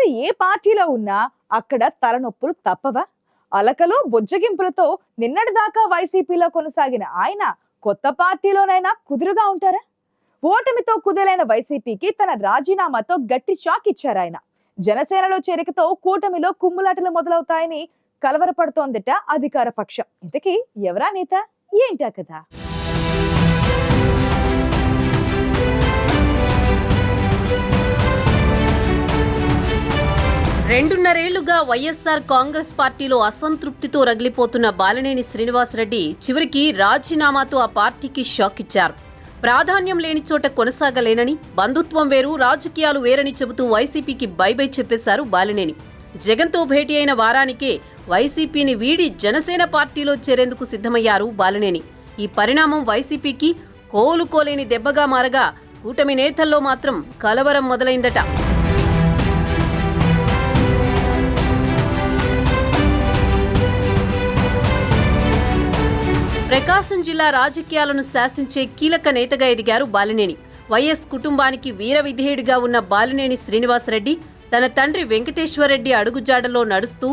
ఆ ఏ పార్టీలో ఉన్నా అక్కడ తలనొప్పులు తప్పవా? అలకలు బుజ్జగింపులతో నిన్నటిదాకా వైసీపీలో కొనసాగిన ఆయన కొత్త పార్టీలోనైనా కుదురుగా ఉంటారా? ఓటమితో కుదేలైన వైసీపీకి తన రాజీనామాతో గట్టి షాక్ ఇచ్చారు ఆయన. జనసేనలో చేరికతో కూటమిలో కుమ్ములాటలు మొదలవుతాయని కలవరపడుతోందట అధికార పక్షం. ఇంతకీ ఎవరా నేత? ఏంటా కదా రెండున్నరేళ్ళుగా వైఎస్సార్ కాంగ్రెస్ పార్టీలో అసంతృప్తితో రగిలిపోతున్న బాలినేని శ్రీనివాసరెడ్డి చివరికి రాజీనామాతో ఆ పార్టీకి షాక్ ఇచ్చారు. ప్రాధాన్యం లేని చోట కొనసాగలేనని బంధుత్వం వేరు రాజకీయాలు వేరని చెబుతూ వైసీపీకి బైబై చెప్పేశారు బాలినేని. జగన్తో భేటీ అయిన వారానికే వైసీపీని వీడి జనసేన పార్టీలో చేరేందుకు సిద్ధమయ్యారు బాలినేని. ఈ పరిణామం వైసీపీకి కోలుకోలేని దెబ్బగా మారగా కూటమి నేతల్లో మాత్రం కలవరం మొదలైందట. ప్రకాశం జిల్లా రాజకీయాలను శాసించే కీలక నేతగా ఎదిగారు బాలినేని. వైఎస్ కుటుంబానికి వీర విధేయుడిగా ఉన్న బాలినేని శ్రీనివాసరెడ్డి తన తండ్రి వెంకటేశ్వరరెడ్డి అడుగుజాడలో నడుస్తూ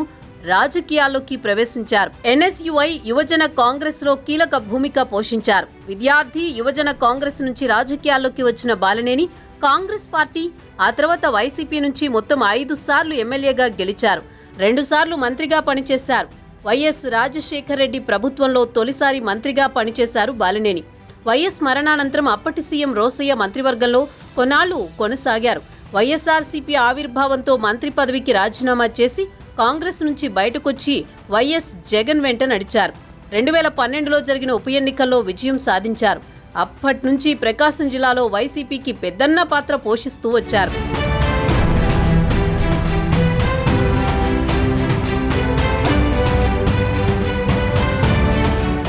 రాజకీయాల్లోకి ప్రవేశించారు. ఎన్ఎస్యుఐ యువజన కాంగ్రెస్లో కీలక భూమిక పోషించారు. విద్యార్థి యువజన కాంగ్రెస్ నుంచి రాజకీయాల్లోకి వచ్చిన బాలినేని కాంగ్రెస్ పార్టీ ఆ తర్వాత వైసీపీ నుంచి మొత్తం ఐదు సార్లు ఎమ్మెల్యేగా గెలిచారు. రెండుసార్లు మంత్రిగా పనిచేశారు. వైఎస్ రాజశేఖర రెడ్డి ప్రభుత్వంలో తొలిసారి మంత్రిగా పనిచేశారు బాలినేని. వైఎస్ మరణానంతరం అప్పటి సీఎం రోసయ్య మంత్రివర్గంలో కొన్నాళ్ళు కొనసాగారు. వైఎస్ఆర్సీపీ ఆవిర్భావంతో మంత్రి పదవికి రాజీనామా చేసి కాంగ్రెస్ నుంచి బయటకొచ్చి వైఎస్ జగన్ వెంట నడిచారు. రెండు వేల పన్నెండులో జరిగిన ఉప ఎన్నికల్లో విజయం సాధించారు. అప్పటి నుంచి ప్రకాశం జిల్లాలో వైసీపీకి పెద్దన్న పాత్ర పోషిస్తూ వచ్చారు.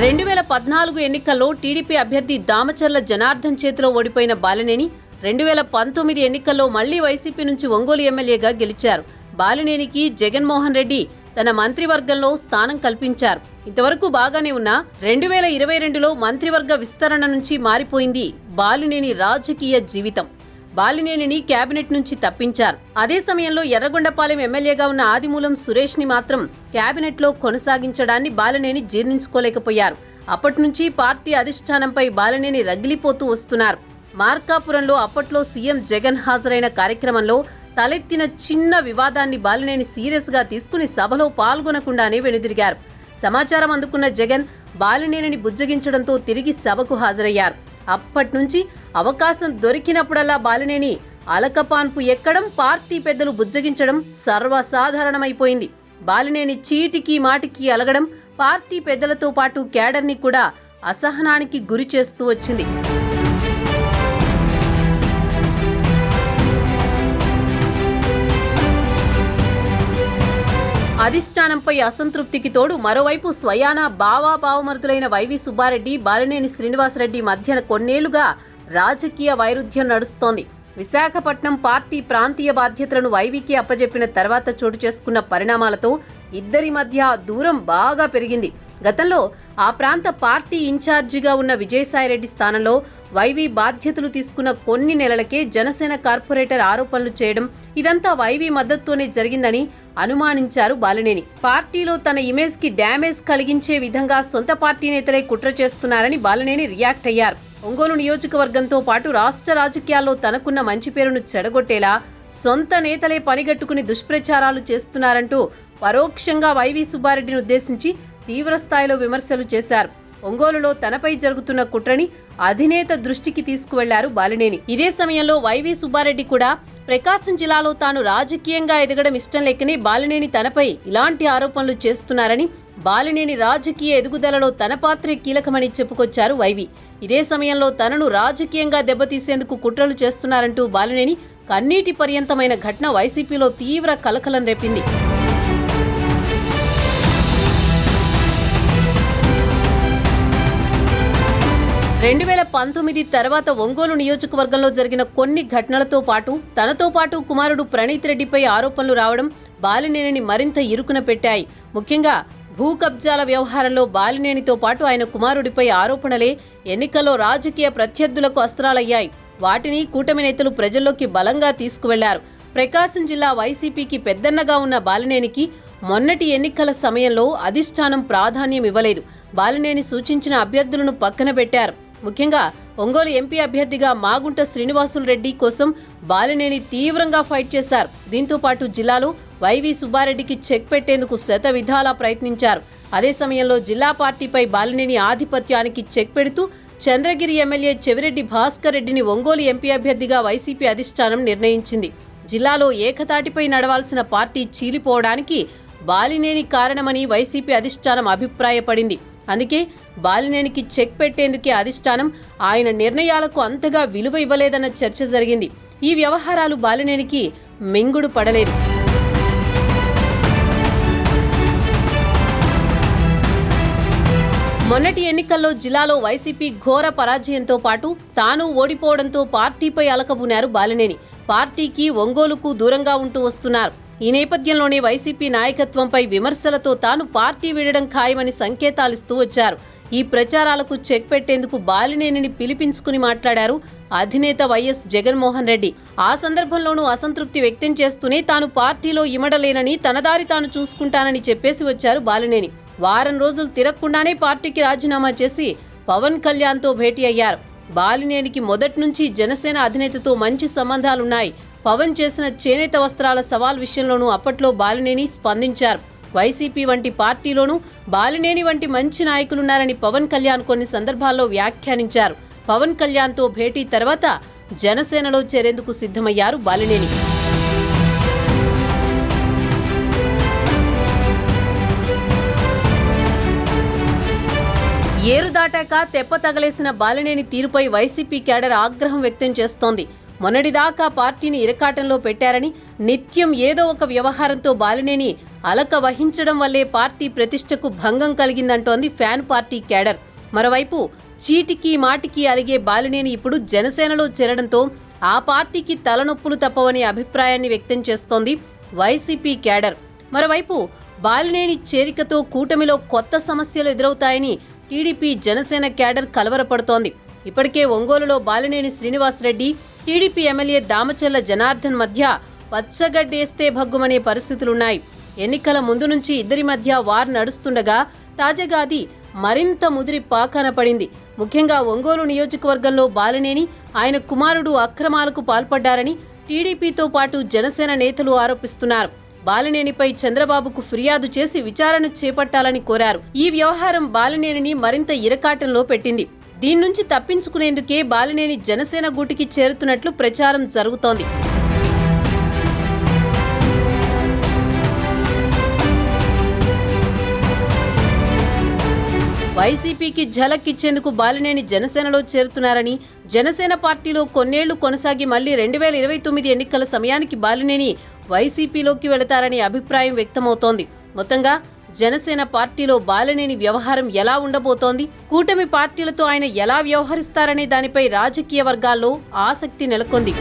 రెండు వేల పద్నాలుగు ఎన్నికల్లో టీడీపీ అభ్యర్థి దామచర్ల జనార్దన్ చేతిలో ఓడిపోయిన బాలినేని రెండు వేల పంతొమ్మిది ఎన్నికల్లో మళ్ళీ వైసీపీ నుంచి ఒంగోలు ఎమ్మెల్యేగా గెలిచారు. బాలినేనికి జగన్మోహన్ రెడ్డి తన మంత్రివర్గంలో స్థానం కల్పించారు. ఇంతవరకు బాగానే ఉన్నా రెండు వేల ఇరవై రెండులో మంత్రివర్గ విస్తరణ నుంచి మారిపోయింది బాలినేని రాజకీయ జీవితం. బాలినేనిని కేబినెట్ నుంచి తప్పించారు. అదే సమయంలో ఎర్రగొండపాలెం ఎమ్మెల్యేగా ఉన్న ఆదిమూలం సురేష్ని మాత్రం కేబినెట్లో కొనసాగించడాన్ని బాలినేని జీర్ణించుకోలేకపోయారు. అప్పటి నుంచి పార్టీ అధిష్టానంపై బాలినేని రగిలిపోతూ వస్తున్నారు. మార్కాపురంలో అప్పట్లో సీఎం జగన్ హాజరైన కార్యక్రమంలో తలెత్తిన చిన్న వివాదాన్ని బాలినేని సీరియస్గా తీసుకుని సభలో పాల్గొనకుండానే వెనుదిరిగారు. సమాచారం అందుకున్న జగన్ బాలినేనిని బుజ్జగించడంతో తిరిగి సభకు హాజరయ్యారు. అప్పటి నుంచి అవకాశం దొరికినప్పుడల్లా బాలినేని అలకపాన్పు ఎక్కడం పార్టీ పెద్దలు బుజ్జగించడం సర్వసాధారణమైపోయింది. బాలినేని చీటికి మాటికి అలగడం పార్టీ పెద్దలతో పాటు క్యాడర్ని కూడా అసహనానికి గురి చేస్తూ వచ్చింది. అధిష్టానంపై అసంతృప్తికి తోడు మరోవైపు స్వయాన బావా బావమరుదులైన వైవి సుబ్బారెడ్డి బాలినేని శ్రీనివాసరెడ్డి మధ్యన కొన్నేళ్ళుగా రాజకీయ వైరుధ్యం నడుస్తోంది. విశాఖపట్నం పార్టీ ప్రాంతీయ బాధ్యతలను వైవికి అప్పజెప్పిన తర్వాత చోటు చేసుకున్న పరిణామాలతో ఇద్దరి మధ్య దూరం బాగా పెరిగింది. గతంలో ఆ ప్రాంత పార్టీ ఇన్ఛార్జిగా ఉన్న విజయసాయిరెడ్డి స్థానంలో వైవి బాధ్యతలు తీసుకున్న కొన్ని నెలలకే జనసేన కార్పొరేటర్ ఆరోపణలు చేయడం ఇదంతా వైవి మద్దతుతోనే జరిగిందని అనుమానించారు బాలినేని. పార్టీలో తన ఇమేజ్కి డ్యామేజ్ కలిగించే విధంగా సొంత పార్టీ నేతలే కుట్ర చేస్తున్నారని బాలినేని రియాక్ట్ అయ్యారు. ఒంగోలు నియోజకవర్గంతో పాటు రాష్ట్ర రాజకీయాల్లో తనకున్న మంచి పేరును చెడగొట్టేలా సొంత నేతలే పనిగట్టుకుని దుష్ప్రచారాలు చేస్తున్నారంటూ పరోక్షంగా వైవి సుబ్బారెడ్డిని ఉద్దేశించి తీవ్రస్థాయిలో విమర్శలు చేశారు. ఒంగోలులో తనపై జరుగుతున్న కుట్రని అధినేత దృష్టికి తీసుకువెళ్ళారు బాలినేని. ఇదే సమయంలో వైవి సుబ్బారెడ్డి కూడా ప్రకాశం జిల్లాలో తాను రాజకీయంగా ఎదగడం ఇష్టం లేకనే బాలినేని తనపై ఇలాంటి ఆరోపణలు చేస్తున్నారని బాలినేని రాజకీయ ఎదుగుదలలో తన పాత్రే కీలకమని చెప్పుకొచ్చారు వైవి. ఇదే సమయంలో తనను రాజకీయంగా దెబ్బతీసేందుకు కుట్రలు చేస్తున్నారంటూ బాలినేని కన్నీటి పర్యంతమైన ఘటన వైసీపీలో తీవ్ర కలకలం రేపింది. రెండు వేల పంతొమ్మిది తర్వాత ఒంగోలు నియోజకవర్గంలో జరిగిన కొన్ని ఘటనలతో పాటు తనతో పాటు కుమారుడు ప్రణీత్ రెడ్డిపై ఆరోపణలు రావడం బాలినేనిని మరింత ఇరుకున పెట్టాయి. ముఖ్యంగా భూ కబ్జాల వ్యవహారంలో బాలినేనితో పాటు ఆయన కుమారుడిపై ఆరోపణలే ఎన్నికల్లో రాజకీయ ప్రత్యర్థులకు అస్త్రాలయ్యాయి. వాటిని కూటమి నేతలు ప్రజల్లోకి బలంగా తీసుకువెళ్ళారు. ప్రకాశం జిల్లా వైసీపీకి పెద్దన్నగా ఉన్న బాలినేనికి మొన్నటి ఎన్నికల సమయంలో అధిష్టానం ప్రాధాన్యం ఇవ్వలేదు. బాలినేని సూచించిన అభ్యర్థులను పక్కన పెట్టారు. ముఖ్యంగా ఒంగోలు ఎంపీ అభ్యర్థిగా మాగుంట శ్రీనివాసులు రెడ్డి కోసం బాలినేని తీవ్రంగా ఫైట్ చేశారు. దీంతో పాటు జిల్లాలో వైవి సుబ్బారెడ్డికి చెక్ పెట్టేందుకు శత విధాలా ప్రయత్నించారు. అదే సమయంలో జిల్లా పార్టీపై బాలినేని ఆధిపత్యానికి చెక్ పెడుతూ చంద్రగిరి ఎమ్మెల్యే చెవిరెడ్డి భాస్కర్ రెడ్డిని ఒంగోలు ఎంపీ అభ్యర్థిగా వైసీపీ అధిష్టానం నిర్ణయించింది. జిల్లాలో ఏకతాటిపై నడవాల్సిన పార్టీ చీలిపోవడానికి బాలినేని కారణమని వైసీపీ అధిష్టానం అభిప్రాయపడింది. అందుకే బాలినేనికి చెక్ పెట్టేందుకే అధిష్టానం ఆయన నిర్ణయాలకు అంతగా విలువ ఇవ్వలేదన్న చర్చ జరిగింది. ఈ వ్యవహారాలు బాలినేనికి మింగుడు పడలేదు. మొన్నటి ఎన్నికల్లో జిల్లాలో వైసీపీ ఘోర పరాజయంతో పాటు తాను ఓడిపోవడంతో పార్టీపై అలకబునారు బాలినేని. పార్టీకి ఒంగోలుకు దూరంగా ఉంటూ వస్తున్నారు. ఈ నేపథ్యంలోనే వైసీపీ నాయకత్వంపై విమర్శలతో తాను పార్టీ వీడడం ఖాయమని సంకేతాలిస్తూ వచ్చారు. ఈ ప్రచారాలకు చెక్ పెట్టేందుకు బాలినేనిని పిలిపించుకుని మాట్లాడారు అధినేత వైఎస్ జగన్మోహన్ రెడ్డి. ఆ సందర్భంలోనూ అసంతృప్తి వ్యక్తం చేస్తూనే తాను పార్టీలో ఇమడలేనని తనదారి తాను చూసుకుంటానని చెప్పేసి వచ్చారు బాలినేని. వారం రోజులు తిరగకుండానే పార్టీకి రాజీనామా చేసి పవన్ కళ్యాణ్తో భేటీ అయ్యారు. బాలినేనికి మొదటి నుంచి జనసేన అధినేతతో మంచి సంబంధాలున్నాయి. పవన్ చేసిన చేనేత వస్త్రాల సవాల్ విషయంలోనూ అప్పట్లో బాలినేని స్పందించారు. వైసీపీ వంటి పార్టీలోనూ బాలినేని వంటి మంచి నాయకులున్నారని పవన్ కళ్యాణ్ కొన్ని సందర్భాల్లో వ్యాఖ్యానించారు. పవన్ కళ్యాణ్తో భేటీ తర్వాత జనసేనలో చేరేందుకు సిద్ధమయ్యారు బాలినేని. ఏరు దాటాక తెప్ప తగలేసిన బాలినేని తీరుపై వైసీపీ కేడర్ ఆగ్రహం వ్యక్తం చేస్తోంది. మొన్నటిదాకా పార్టీని ఇరకాటంలో పెట్టారని నిత్యం ఏదో ఒక వ్యవహారంతో బాలినేని అలక వహించడం వల్లే పార్టీ ప్రతిష్టకు భంగం కలిగిందంటోంది ఫ్యాన్ పార్టీ క్యాడర్. మరోవైపు చీటికి మాటికి అలిగే బాలినేని ఇప్పుడు జనసేనలో చేరడంతో ఆ పార్టీకి తలనొప్పులు తప్పవనే అభిప్రాయాన్ని వ్యక్తం చేస్తోంది వైసీపీ క్యాడర్. మరోవైపు బాలినేని చేరికతో కూటమిలో కొత్త సమస్యలు ఎదురవుతాయని టీడీపీ జనసేన క్యాడర్ కలవరపడుతోంది. ఇప్పటికే ఒంగోలులో బాలినేని శ్రీనివాసరెడ్డి టీడీపీ ఎమ్మెల్యే దామచర్ల జనార్దన్ మధ్య పచ్చగడ్డేస్తే భగ్గుమనే పరిస్థితులున్నాయి. ఎన్నికల ముందు నుంచి ఇద్దరి మధ్య వార్ నడుస్తుండగా తాజాగా అది మరింత ముదిరి పాకాన పడింది. ముఖ్యంగా ఒంగోలు నియోజకవర్గంలో బాలినేని ఆయన కుమారుడు అక్రమాలకు పాల్పడ్డారని టీడీపీతో పాటు జనసేన నేతలు ఆరోపిస్తున్నారు. బాలినేనిపై చంద్రబాబుకు ఫిర్యాదు చేసి విచారణ చేపట్టాలని కోరారు. ఈ వ్యవహారం బాలినేనిని మరింత ఇరకాటంలో పెట్టింది. దీని నుంచి తప్పించుకునేందుకే బాలినేని జనసేన గూటికి చేరుతున్నట్లు ప్రచారం జరుగుతోంది. వైసీపీకి ఝలక్ ఇచ్చేందుకు బాలినేని జనసేనలో చేరుతున్నారని జనసేన పార్టీలో కొన్నేళ్ళు కొనసాగి మళ్ళీ రెండు వేల ఇరవై తొమ్మిది ఎన్నికల సమయానికి బాలినేని వైసీపీలోకి వెళతారనే అభిప్రాయం వ్యక్తమవుతోంది. మొత్తంగా జనసేన పార్టీలో బాలనేని వ్యవహారం ఎలా ఉండబోతోంది? కూటమి పార్టీలతో ఆయన ఎలా వ్యవహరిస్తారనే దానిపై రాజకీయ వర్గాల్లో ఆసక్తి నెలకొంది.